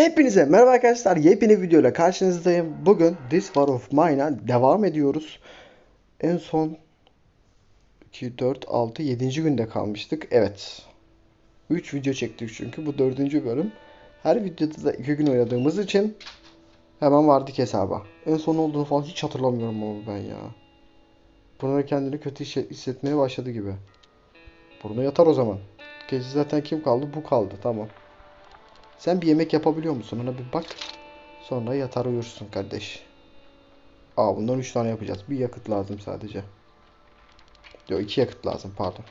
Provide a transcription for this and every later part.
Hepinize merhaba arkadaşlar. Yepyeni videoyla karşınızdayım. Bugün This War of Mine'a devam ediyoruz. En son 2, 4, 6, 7. günde kalmıştık. Evet. 3 video çektik çünkü bu 4. bölüm. Her videoda da 2 gün oynadığımız için hemen vardık hesaba. En son olduğunu falan hiç hatırlamıyorum ama ben ya. Buna kendini kötü hisset- hissetmeye başladı gibi. Buruna yatar o zaman. Gece zaten kim kaldı? Bu kaldı. Tamam. Sen bir yemek yapabiliyor musun? Ona bir bak. Sonra yatar uyursun kardeş. Aa bundan 3 tane yapacağız. Bir yakıt lazım sadece. Yok 2 yakıt lazım pardon.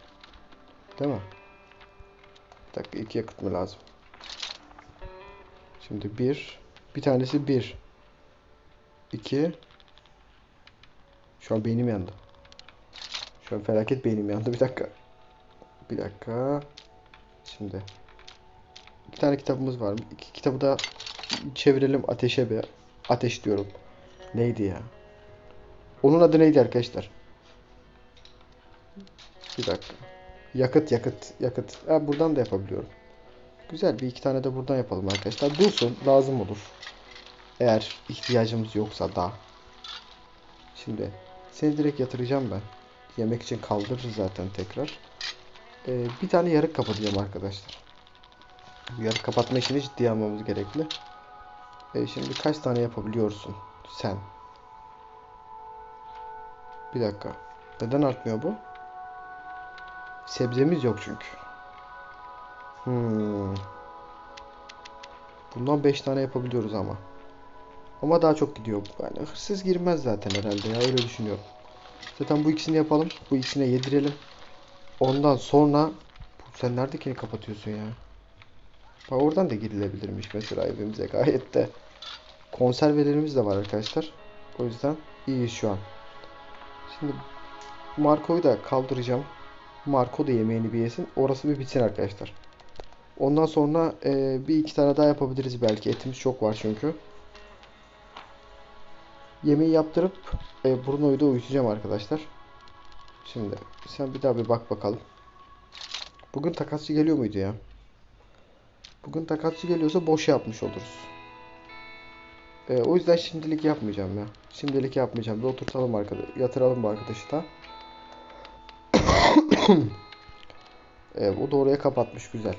Değil mi? Bir dakika 2 yakıt mı lazım? Şimdi 1. Bir tanesi 1. 2. Şu an beynim yandı. Şu an felaket beynim yandı. Bir dakika. Bir dakika. Şimdi. İki tane kitabımız var. İki kitabı da çevirelim ateşe bir. Ateş diyorum. Neydi ya? Onun adı neydi arkadaşlar? Bir dakika. Yakıt, yakıt, yakıt. Ha, buradan da yapabiliyorum. Güzel bir iki tane de buradan yapalım arkadaşlar. Dursun, lazım olur. Eğer ihtiyacımız yoksa da. Şimdi seni direkt yatıracağım ben. Yemek için kaldırır zaten tekrar. Ee, bir tane yarık kapatacağım arkadaşlar. Bu yarı kapatma işini ciddiye almamız gerekli. E şimdi kaç tane yapabiliyorsun sen? Bir dakika. Neden artmıyor bu? Sebzemiz yok çünkü. Hmm. Bundan 5 tane yapabiliyoruz ama. Ama daha çok gidiyor. Yani hırsız girmez zaten herhalde ya öyle düşünüyorum. Zaten bu ikisini yapalım. Bu ikisine yedirelim. Ondan sonra sen neredekini kapatıyorsun ya? Bak oradan da girilebilirmiş mesela evimize gayet de. Konservelerimiz de var arkadaşlar. O yüzden iyiyiz şu an. Şimdi Marco'yu da kaldıracağım. Marco da yemeğini bir yesin. Orası bir bitsin arkadaşlar. Ondan sonra e, bir iki tane daha yapabiliriz belki. Etimiz çok var çünkü. Yemeği yaptırıp e, Bruno'yu da uyutacağım arkadaşlar. Şimdi sen bir daha bir bak bakalım. Bugün takasçı geliyor muydu ya? Bugün takasçı geliyorsa boş yapmış oluruz. Ee, o yüzden şimdilik yapmayacağım ya. Şimdilik yapmayacağım. Bir oturtalım arkadaş, yatıralım bu arkadaşı da. ee, o da oraya kapatmış güzel.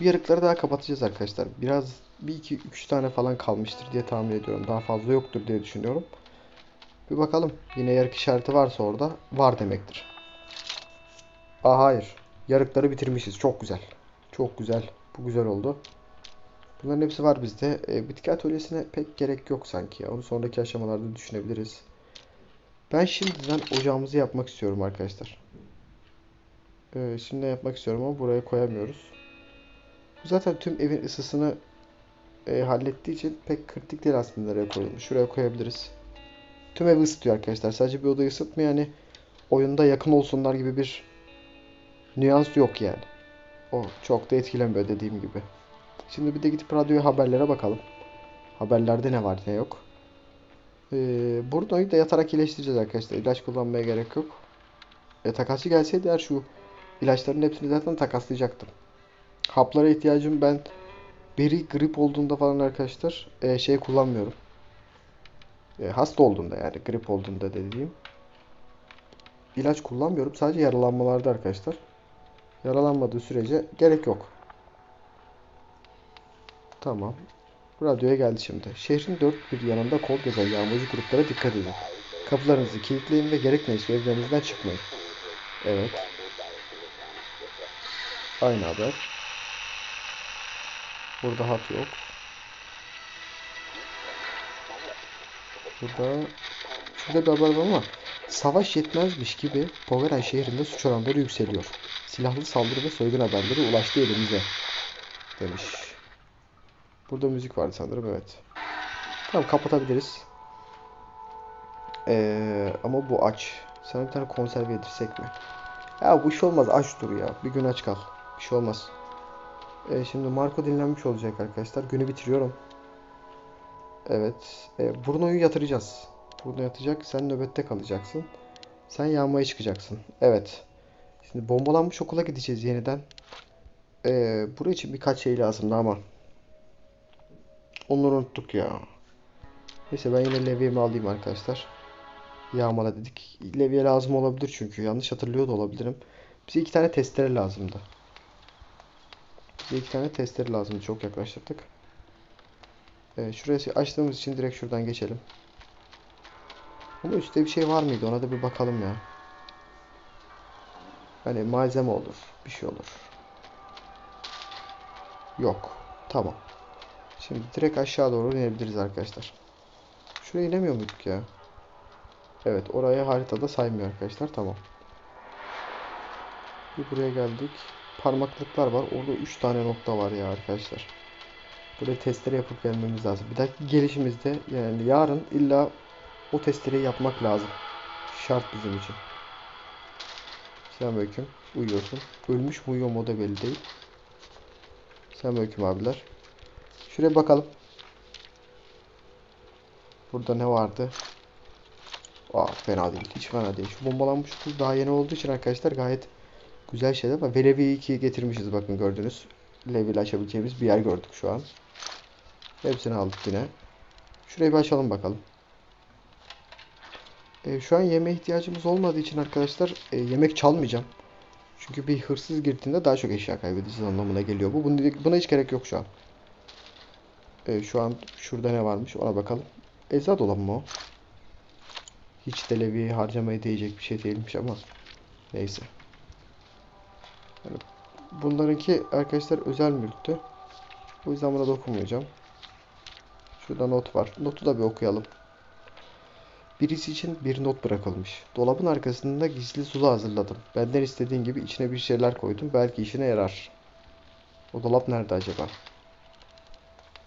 Bu yarıkları daha kapatacağız arkadaşlar. Biraz bir iki üç tane falan kalmıştır diye tahmin ediyorum. Daha fazla yoktur diye düşünüyorum. Bir bakalım. Yine yarık işareti varsa orada var demektir. Aa hayır. Yarıkları bitirmişiz. Çok güzel. Çok güzel. Bu güzel oldu. Bunların hepsi var bizde. E, bitki atölyesine pek gerek yok sanki. Onu sonraki aşamalarda düşünebiliriz. Ben şimdiden ocağımızı yapmak istiyorum arkadaşlar. E, şimdiden yapmak istiyorum ama buraya koyamıyoruz. Bu zaten tüm evin ısısını e, hallettiği için pek kritik değil aslında nereye koyalım. Şuraya koyabiliriz. Tüm evi ısıtıyor arkadaşlar. Sadece bir odayı ısıtmıyor. Yani oyunda yakın olsunlar gibi bir nüans yok yani. O çok da etkilenmiyor dediğim gibi. Şimdi bir de gidip radyoya haberlere bakalım. Haberlerde ne var ne yok. Ee, Bruno'yu da yatarak iyileştireceğiz arkadaşlar. İlaç kullanmaya gerek yok. E, takasçı gelseydi eğer şu ilaçların hepsini zaten takaslayacaktım. Haplara ihtiyacım ben biri grip olduğunda falan arkadaşlar e, şey kullanmıyorum. E, hasta olduğunda yani grip olduğunda dediğim. ilaç kullanmıyorum. Sadece yaralanmalarda arkadaşlar. Yaralanmadığı sürece gerek yok. Tamam. Radyoya geldi şimdi. Şehrin dört bir yanında kol gezen yağmacı gruplara dikkat edin. Kapılarınızı kilitleyin ve gerek neyse evlerinizden çıkmayın. Evet. Aynı haber. Burada hat yok. Burada şurada bir haber var ama savaş yetmezmiş gibi Poveray şehrinde suç oranları yükseliyor. Silahlı saldırı ve soygun haberleri ulaştı elimize. Demiş. Burada müzik vardı sanırım evet. Tamam kapatabiliriz. Ee, ama bu aç. Sana bir tane konserve yedirsek mi? Ya bu iş olmaz aç dur ya. Bir gün aç kal. Bir şey olmaz. Ee, şimdi Marco dinlenmiş olacak arkadaşlar. Günü bitiriyorum. Evet. Ee, Bruno'yu yatıracağız. Bruno yatacak. Sen nöbette kalacaksın. Sen yağmaya çıkacaksın. Evet. Şimdi bombalanmış okula gideceğiz yeniden. Ee, buraya için birkaç şey lazımdı ama Onları unuttuk ya. Neyse ben yine levyemi alayım arkadaşlar. Yağmala dedik. Levye lazım olabilir çünkü. Yanlış hatırlıyor da olabilirim. Bize iki tane testere lazımdı. Bize iki tane testere lazımdı. Çok yaklaştırdık. Evet, şurayı açtığımız için direkt şuradan geçelim. Ama üstte bir şey var mıydı? Ona da bir bakalım ya. Hani malzeme olur. Bir şey olur. Yok. Tamam. Şimdi direkt aşağı doğru inebiliriz arkadaşlar. Şuraya inemiyor muyduk ya? Evet orayı haritada saymıyor arkadaşlar. Tamam. Bir buraya geldik. Parmaklıklar var. Orada 3 tane nokta var ya arkadaşlar. Buraya testere yapıp gelmemiz lazım. Bir dahaki gelişimizde yani yarın illa o testereyi yapmak lazım. Şart bizim için. Selamünaleyküm. Uyuyorsun. Ölmüş mü uyuyor mu o da belli değil. Selamünaleyküm abiler. Şuraya bakalım. Burada ne vardı? Aa fena değil. Hiç fena değil. Şu bombalanmış tuz daha yeni olduğu için arkadaşlar gayet güzel şeyler var. Ve Levi 2'yi getirmişiz bakın gördünüz. Levi ile açabileceğimiz bir yer gördük şu an. Hepsini aldık yine. Şurayı bir açalım bakalım. E, şu an yeme ihtiyacımız olmadığı için arkadaşlar e, yemek çalmayacağım. Çünkü bir hırsız girdiğinde daha çok eşya kaybedeceğiz anlamına geliyor bu. Buna, buna hiç gerek yok şu an. E, şu an şurada ne varmış ona bakalım. Ecza dolabı mı o? Hiç de leviye harcamaya değecek bir şey değilmiş ama. Neyse. Yani bunlarınki arkadaşlar özel mülktü. O yüzden buna dokunmayacağım. Şurada not var. Notu da bir okuyalım. Birisi için bir not bırakılmış. Dolabın arkasında gizli sulu hazırladım. Benden istediğin gibi içine bir şeyler koydum. Belki işine yarar. O dolap nerede acaba?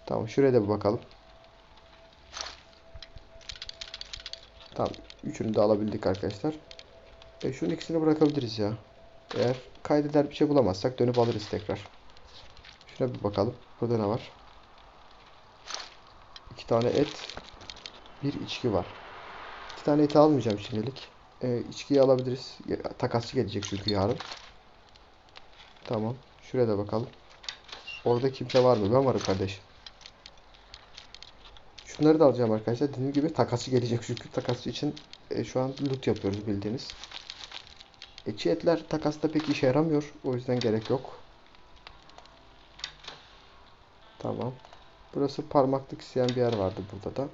Tamam şuraya da bir bakalım. Tamam. Üçünü de alabildik arkadaşlar. E şunun ikisini bırakabiliriz ya. Eğer kaydeder bir şey bulamazsak dönüp alırız tekrar. Şuna bir bakalım. Burada ne var? İki tane et. Bir içki var. İki tane eti almayacağım şimdilik. E, içkiyi alabiliriz. Takasçı gelecek çünkü yarın. Tamam. Şuraya da bakalım. Orada kimse var mı? Ben varım kardeş. Şunları da alacağım arkadaşlar. Dediğim gibi takasçı gelecek çünkü takasçı için e, şu an loot yapıyoruz bildiğiniz. E, çiğ etler takasta pek işe yaramıyor. O yüzden gerek yok. Tamam. Burası parmaklık isteyen bir yer vardı burada da.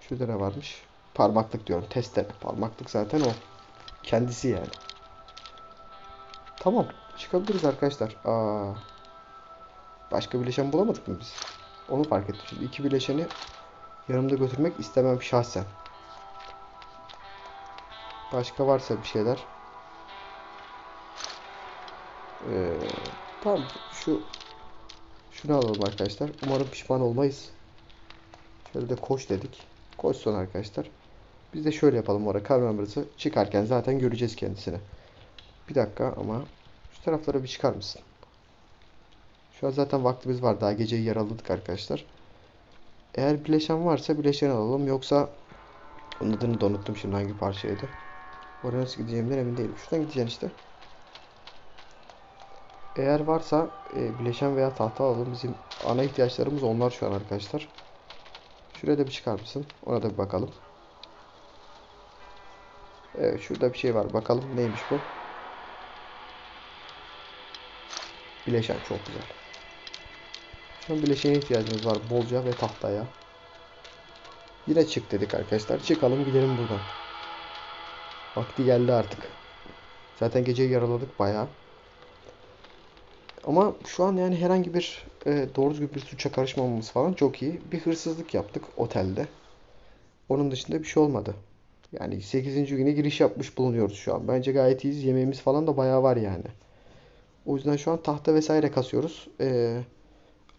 Şurada ne varmış? Parmaklık diyorum. Testere. Parmaklık zaten o. Kendisi yani. Tamam. Çıkabiliriz arkadaşlar. Aa. Başka bileşen bulamadık mı biz? Onu fark ettim. Şimdi iki bileşeni yanımda götürmek istemem şahsen. Başka varsa bir şeyler. Ee, tamam şu şunu alalım arkadaşlar. Umarım pişman olmayız. Şöyle de koş dedik. Koş son arkadaşlar. Biz de şöyle yapalım orada Carmenbert'ı çıkarken zaten göreceğiz kendisini. Bir dakika ama şu taraflara bir çıkar mısın? Şu an zaten vaktimiz var. Daha geceyi yaraladık arkadaşlar. Eğer bileşen varsa bileşen alalım. Yoksa onun adını da unuttum şimdi hangi parçaydı. Oraya nasıl gideceğimden emin değilim. Şuradan gideceksin işte. Eğer varsa e, bileşen veya tahta alalım. Bizim ana ihtiyaçlarımız onlar şu an arkadaşlar. Şuraya da bir çıkar mısın? Ona da bir bakalım. Evet şurada bir şey var. Bakalım neymiş bu? Bileşen çok güzel. Şu bileşene ihtiyacımız var. Bolca ve tahtaya. Yine çık dedik arkadaşlar. Çıkalım gidelim buradan. Vakti geldi artık. Zaten geceyi yaraladık bayağı. Ama şu an yani herhangi bir e, doğru düzgün bir suça karışmamamız falan çok iyi. Bir hırsızlık yaptık otelde. Onun dışında bir şey olmadı. Yani 8. güne giriş yapmış bulunuyoruz şu an. Bence gayet iyiyiz. Yemeğimiz falan da bayağı var yani. O yüzden şu an tahta vesaire kasıyoruz. E,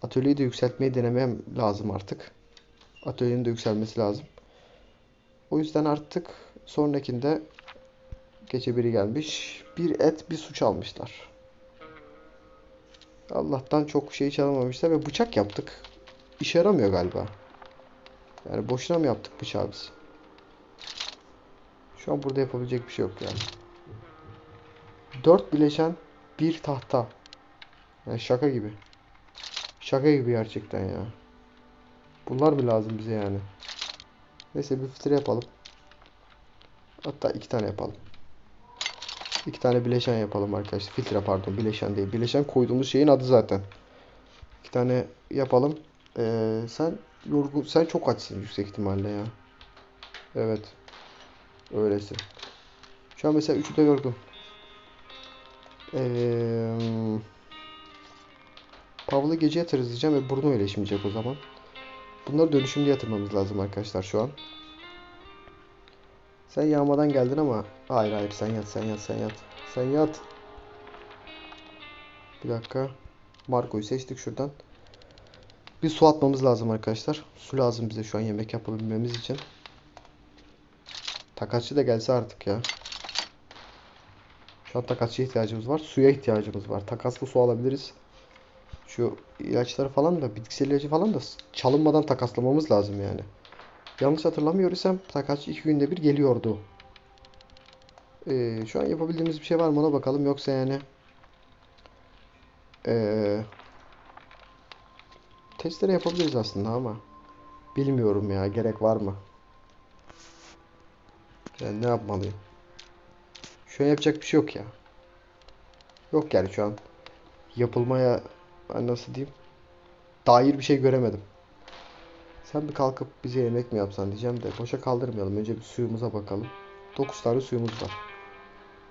atölyeyi de yükseltmeyi denemem lazım artık. Atölyenin de yükselmesi lazım. O yüzden artık sonrakinde gece biri gelmiş. Bir et bir suç almışlar. Allah'tan çok şey çalamamışlar ve bıçak yaptık. İşe yaramıyor galiba. Yani boşuna mı yaptık bıçağı biz? Şu an burada yapabilecek bir şey yok yani. Dört bileşen bir tahta. Yani şaka gibi. Şaka gibi gerçekten ya. Bunlar mı lazım bize yani? Neyse bir filtre yapalım. Hatta iki tane yapalım. İki tane bileşen yapalım arkadaşlar. Filtre pardon bileşen değil. Bileşen koyduğumuz şeyin adı zaten. İki tane yapalım. Ee, sen yorgun, sen çok açsın yüksek ihtimalle ya. Evet. Öylesin. Şu an mesela üçü de yorgun. Ee, Pavl'ı gece yatırız diyeceğim ve burnu iyileşmeyecek o zaman. Bunları dönüşümlü yatırmamız lazım arkadaşlar şu an. Sen yağmadan geldin ama hayır hayır sen yat sen yat sen yat. Sen yat. Bir dakika. Marco'yu seçtik şuradan. Bir su atmamız lazım arkadaşlar. Su lazım bize şu an yemek yapabilmemiz için. Takatçı da gelse artık ya. Şu an takasçıya ihtiyacımız var. Suya ihtiyacımız var. Takaslı su alabiliriz. Şu ilaçları falan da bitkisel ilacı falan da çalınmadan takaslamamız lazım yani. Yanlış hatırlamıyorsam takasçı iki günde bir geliyordu. Ee, şu an yapabildiğimiz bir şey var mı ona bakalım. Yoksa yani ee, testere yapabiliriz aslında ama bilmiyorum ya gerek var mı? Yani ne yapmalıyım? Şu an yapacak bir şey yok ya. Yok yani şu an yapılmaya ben nasıl diyeyim dair bir şey göremedim. Sen bir kalkıp bize yemek mi yapsan diyeceğim de boşa kaldırmayalım. Önce bir suyumuza bakalım. 9 tane suyumuz var.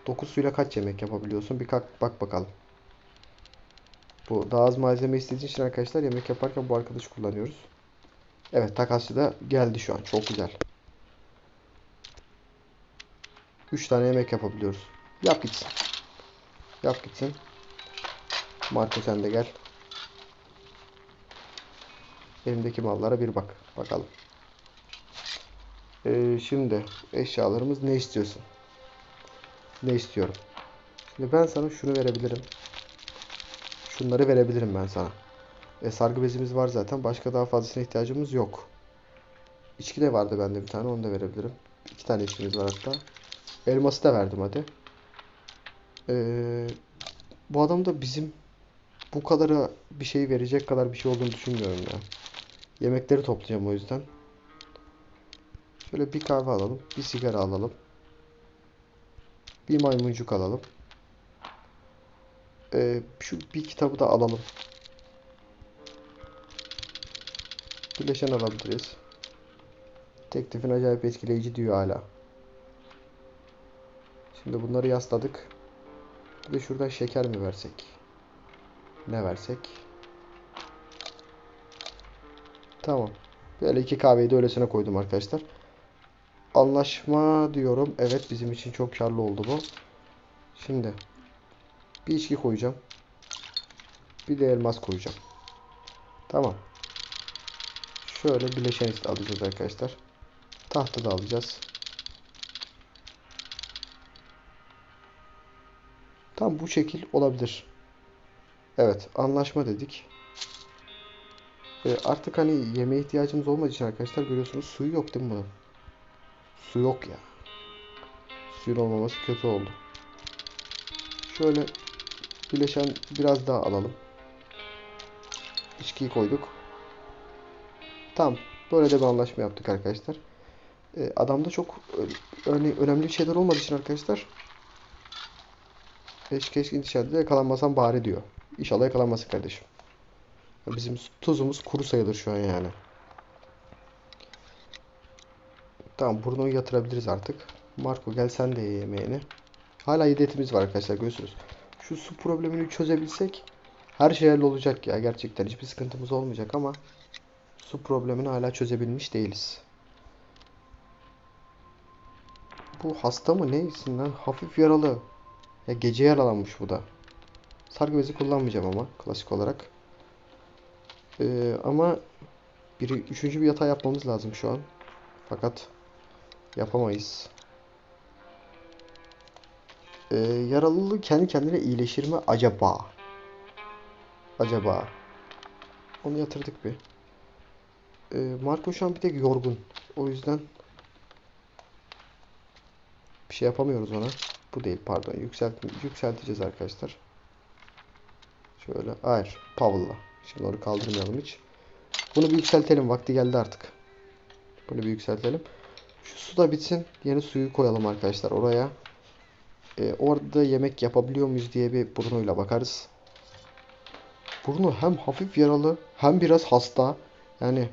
9 suyla kaç yemek yapabiliyorsun? Bir kalk bak bakalım. Bu daha az malzeme istediği için arkadaşlar yemek yaparken bu arkadaşı kullanıyoruz. Evet takasçı da geldi şu an. Çok güzel. 3 tane yemek yapabiliyoruz. Yap gitsin. Yap gitsin. Marco sen de gel. Elimdeki mallara bir bak. Bakalım. Ee, şimdi eşyalarımız ne istiyorsun? Ne istiyorum? Şimdi ben sana şunu verebilirim. Şunları verebilirim ben sana. E, sargı bezimiz var zaten. Başka daha fazlasına ihtiyacımız yok. İçki de vardı bende bir tane. Onu da verebilirim. İki tane içkimiz var hatta. Elması da verdim hadi. Ee, bu adam da bizim bu kadara bir şey verecek kadar bir şey olduğunu düşünmüyorum ya. Yemekleri toplayacağım o yüzden. Şöyle bir kahve alalım. Bir sigara alalım. Bir maymuncuk alalım. Ee, şu bir kitabı da alalım. Bileşen alabiliriz. Teklifin acayip etkileyici diyor hala. Şimdi bunları yasladık. Bir de şuradan şeker mi versek? Ne versek? Tamam. Böyle iki kahveyi de öylesine koydum arkadaşlar. Anlaşma diyorum. Evet bizim için çok karlı oldu bu. Şimdi bir içki koyacağım. Bir de elmas koyacağım. Tamam. Şöyle bileşen alacağız arkadaşlar. Tahta da alacağız. Tam bu şekil olabilir. Evet anlaşma dedik. E, artık hani yemeğe ihtiyacımız olmadığı için arkadaşlar görüyorsunuz suyu yok değil mi bunun? Su yok ya. Suyun olmaması kötü oldu. Şöyle bileşen biraz daha alalım. İçkiyi koyduk. Tamam. Böyle de bir anlaşma yaptık arkadaşlar. E, adamda çok örneğin önemli şeyler olmadığı için arkadaşlar keşke keşke dışarıda yakalanmasam bari diyor. İnşallah yakalanmasın kardeşim. Bizim tuzumuz kuru sayılır şu an yani. Tamam burnu yatırabiliriz artık. Marco gel sen de ye yemeğini. Hala 7 etimiz var arkadaşlar görüyorsunuz. Şu su problemini çözebilsek her şey olacak ya gerçekten hiçbir sıkıntımız olmayacak ama su problemini hala çözebilmiş değiliz. Bu hasta mı neysin lan? Hafif yaralı. Ya gece yaralanmış bu da. Sargı bezi kullanmayacağım ama klasik olarak. Ee, ama bir, üçüncü bir yatağı yapmamız lazım şu an. Fakat yapamayız. Ee, yaralılığı kendi kendine iyileşir mi acaba? Acaba? Onu yatırdık bir. Ee, Marco şu an bir tek yorgun. O yüzden bir şey yapamıyoruz ona. Bu değil pardon. Yükselt yükselteceğiz arkadaşlar. Şöyle. Hayır. Powell'la. Şimdi onu kaldırmayalım hiç. Bunu bir yükseltelim. Vakti geldi artık. Bunu bir yükseltelim. Şu su da bitsin. Yeni suyu koyalım arkadaşlar oraya. Ee, orada yemek yapabiliyor muyuz diye bir Bruno'yla bakarız. Bruno hem hafif yaralı hem biraz hasta. Yani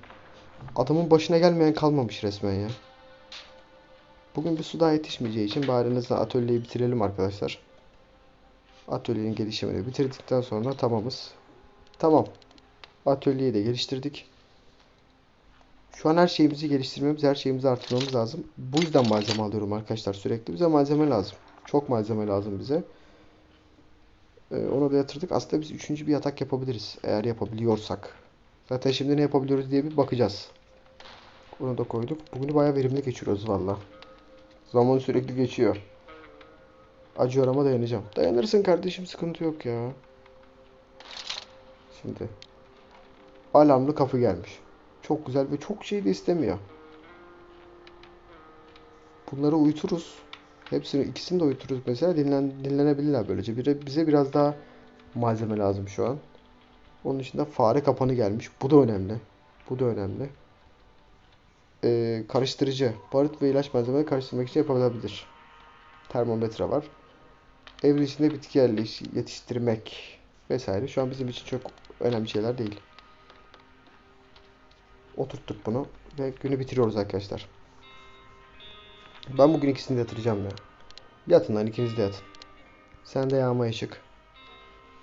adamın başına gelmeyen kalmamış resmen ya. Bugün bir su daha yetişmeyeceği için azından atölyeyi bitirelim arkadaşlar. Atölyenin gelişimini bitirdikten sonra tamamız. Tamam. Atölyeyi de geliştirdik. Şu an her şeyimizi geliştirmemiz, her şeyimizi artırmamız lazım. Bu yüzden malzeme alıyorum arkadaşlar sürekli. Bize malzeme lazım. Çok malzeme lazım bize. Ee, onu da yatırdık. Aslında biz üçüncü bir yatak yapabiliriz. Eğer yapabiliyorsak. Zaten şimdi ne yapabiliyoruz diye bir bakacağız. Onu da koyduk. Bugünü bayağı verimli geçiriyoruz valla. Zaman sürekli geçiyor. Acıyor ama dayanacağım. Dayanırsın kardeşim sıkıntı yok ya. Şimdi. Alarmlı kapı gelmiş. Çok güzel ve çok şey de istemiyor. Bunları uyuturuz. Hepsini ikisini de uyuturuz mesela dinlen, dinlenebilirler böylece. Bir, bize biraz daha malzeme lazım şu an. Onun dışında fare kapanı gelmiş. Bu da önemli. Bu da önemli. Ee, karıştırıcı. Barut ve ilaç malzemeleri karıştırmak için yapılabilir. Termometre var. Evin içinde bitki yetiştirmek vesaire. Şu an bizim için çok önemli şeyler değil. Oturttuk bunu ve günü bitiriyoruz arkadaşlar. Ben bugün ikisini de yatıracağım ya. Yatın lan ikiniz de yatın. Sen de yağma ışık.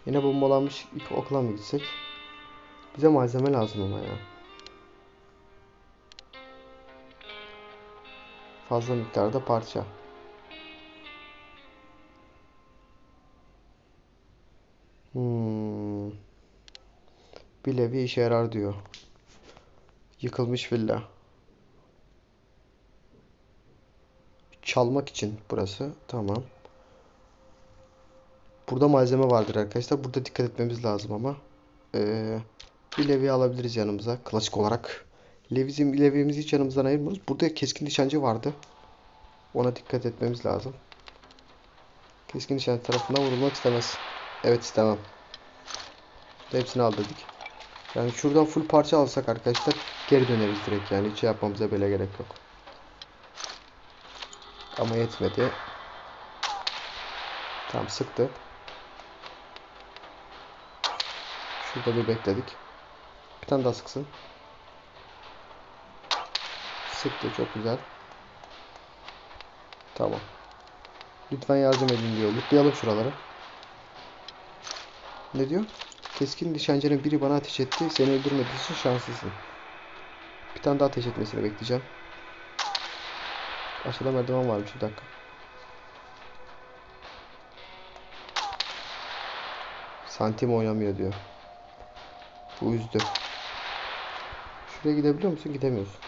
Yine bombalanmış ip okula mı gitsek? Bize malzeme lazım ama ya. Fazla miktarda parça. Hmm. Bir levi işe yarar diyor. Yıkılmış villa. Çalmak için burası. Tamam. Burada malzeme vardır arkadaşlar. Burada dikkat etmemiz lazım ama. Ee, bir levye alabiliriz yanımıza. Klasik olarak. Levizim, levyemizi hiç yanımızdan ayırmıyoruz. Burada keskin nişancı vardı. Ona dikkat etmemiz lazım. Keskin nişancı tarafından vurulmak istemez. Evet istemem. Hepsini al. Yani şuradan full parça alsak arkadaşlar geri döneriz direkt yani hiç şey yapmamıza bile gerek yok. Ama yetmedi. Tam sıktı. Şurada bir bekledik. Bir tane daha sıksın. Sıktı çok güzel. Tamam. Lütfen yardım edin diyor. Lootlayalım şuraları. Ne diyor? Keskin nişancının biri bana ateş etti. Seni öldürmediği için şanslısın. Bir tane daha ateş etmesini bekleyeceğim. Aşağıda merdiven varmış bir dakika. Santim oynamıyor diyor. Bu üzdü. Şuraya gidebiliyor musun? Gidemiyorsun.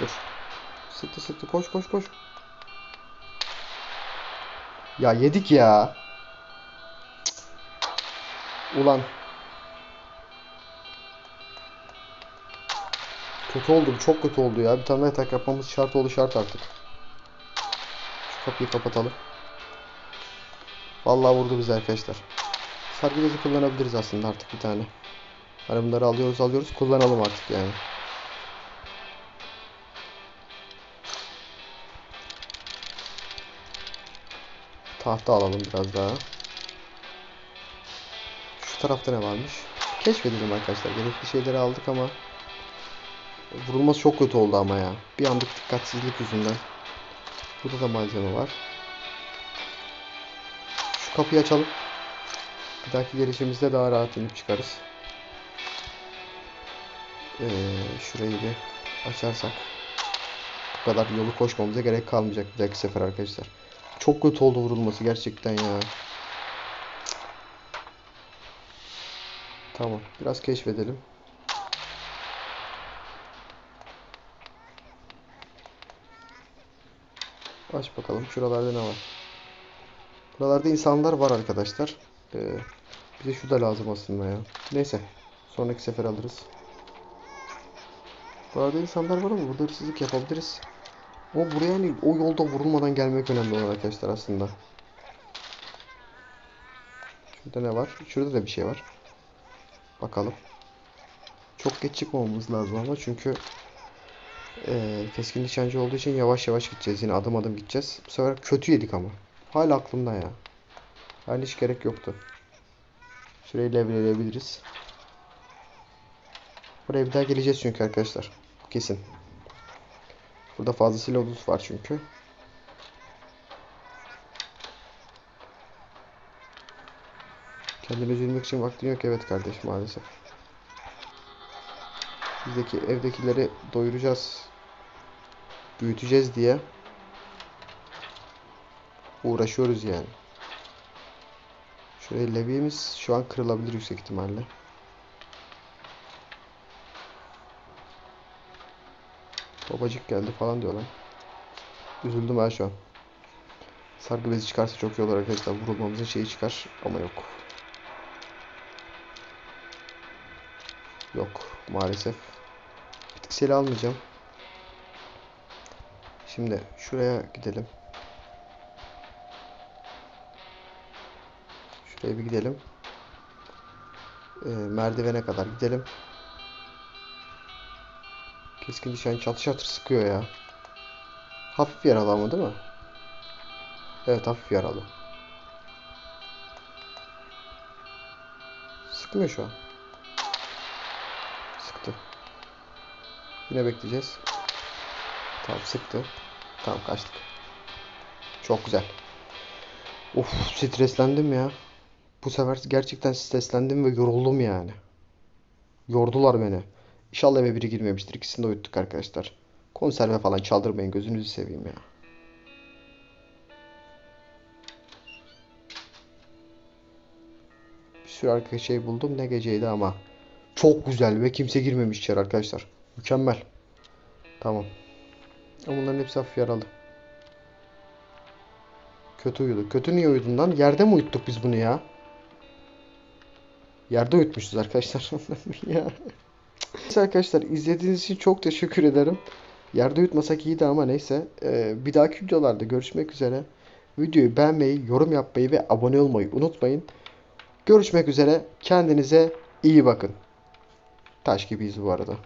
Dur. Sıktı sıktı. Koş koş koş. Ya yedik ya. Ulan. Kötü oldu. Çok kötü oldu ya. Bir tane yatak yapmamız şart oldu şart artık. Şu kapıyı kapatalım. Vallahi vurdu bizi arkadaşlar. Sargı kullanabiliriz aslında artık bir tane. Hani alıyoruz alıyoruz kullanalım artık yani. Tahta alalım biraz daha. Şu tarafta ne varmış? Keşfedelim arkadaşlar. Gerekli şeyleri aldık ama vurulması çok kötü oldu ama ya. Bir anlık dikkatsizlik yüzünden. Burada da malzeme var. Şu kapıyı açalım. Bir dahaki gelişimizde daha rahat inip çıkarız. Ee, şurayı bir açarsak bu kadar yolu koşmamıza gerek kalmayacak bir dahaki sefer arkadaşlar. Çok kötü oldu vurulması gerçekten ya. Tamam. Biraz keşfedelim. Aç bakalım. Şuralarda ne var? Buralarda insanlar var arkadaşlar. Ee, bize şu da lazım aslında ya. Neyse. Sonraki sefer alırız. Buralarda insanlar var ama burada hırsızlık yapabiliriz. Ama buraya hani o yolda vurulmadan gelmek önemli olan arkadaşlar aslında. Şurada ne var? Şurada da bir şey var. Bakalım. Çok geç çıkmamamız lazım ama çünkü eee, keskin nişancı olduğu için yavaş yavaş gideceğiz. Yine adım adım gideceğiz. Bu sefer kötü yedik ama. Hala aklımda ya. Yani hiç gerek yoktu. Şurayı levreleyebiliriz. Buraya bir daha geleceğiz çünkü arkadaşlar. Kesin. Burada fazlasıyla odun var çünkü. Kendini üzülmek için vaktin yok. Evet kardeş maalesef. Bizdeki evdekileri doyuracağız. Büyüteceğiz diye uğraşıyoruz yani. Şuraya levyemiz şu an kırılabilir yüksek ihtimalle. Babacık geldi falan diyor lan. Üzüldüm ben şu an. Sargı bezi çıkarsa çok iyi olur arkadaşlar. Vurulmamızın şeyi çıkar ama yok. Yok maalesef. Bitkiseli almayacağım. Şimdi şuraya gidelim. Şuraya bir gidelim. Ee, merdivene kadar gidelim. Keskin nişan çatır çatır sıkıyor ya. Hafif yaralı ama değil mi? Evet hafif yaralı. Sıkmıyor şu an. Sıktı. Yine bekleyeceğiz. Tamam sıktı. Tamam kaçtık. Çok güzel. Of streslendim ya. Bu sefer gerçekten streslendim ve yoruldum yani. Yordular beni. İnşallah eve biri girmemiştir. İkisini de uyuttuk arkadaşlar. Konserve falan çaldırmayın gözünüzü seveyim ya. Bir sürü arka şey buldum. Ne geceydi ama. Çok güzel ve kimse girmemiş içeri arkadaşlar. Mükemmel. Tamam. Ama bunların hepsi hafif yaralı. Kötü uyudu. Kötü niye uyudun lan? Yerde mi uyuttuk biz bunu ya? Yerde uyutmuşuz arkadaşlar. ya. Neyse arkadaşlar izlediğiniz için çok teşekkür ederim. Yerde uyutmasak iyiydi ama neyse. Ee, bir dahaki videolarda görüşmek üzere. Videoyu beğenmeyi, yorum yapmayı ve abone olmayı unutmayın. Görüşmek üzere. Kendinize iyi bakın. Taş gibiyiz bu arada.